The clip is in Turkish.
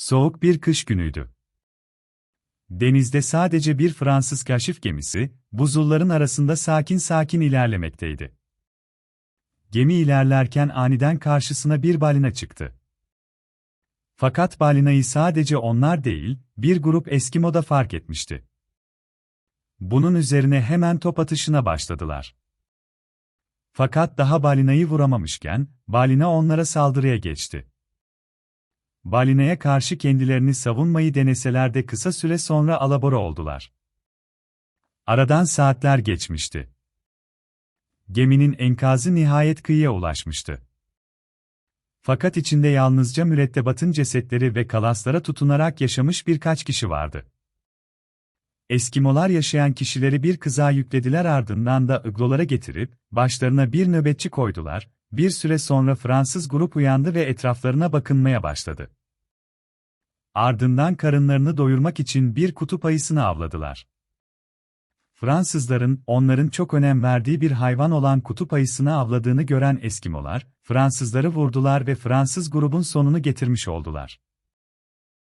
Soğuk bir kış günüydü. Denizde sadece bir Fransız kaşif gemisi, buzulların arasında sakin sakin ilerlemekteydi. Gemi ilerlerken aniden karşısına bir balina çıktı. Fakat balinayı sadece onlar değil, bir grup Eskimo da fark etmişti. Bunun üzerine hemen top atışına başladılar. Fakat daha balinayı vuramamışken, balina onlara saldırıya geçti. Balinaya karşı kendilerini savunmayı deneseler de kısa süre sonra alabora oldular. Aradan saatler geçmişti. Geminin enkazı nihayet kıyıya ulaşmıştı. Fakat içinde yalnızca mürettebatın cesetleri ve kalaslara tutunarak yaşamış birkaç kişi vardı. Eskimolar yaşayan kişileri bir kıza yüklediler ardından da ıglolara getirip, başlarına bir nöbetçi koydular, bir süre sonra Fransız grup uyandı ve etraflarına bakınmaya başladı. Ardından karınlarını doyurmak için bir kutup ayısını avladılar. Fransızların, onların çok önem verdiği bir hayvan olan kutup ayısını avladığını gören Eskimolar, Fransızları vurdular ve Fransız grubun sonunu getirmiş oldular.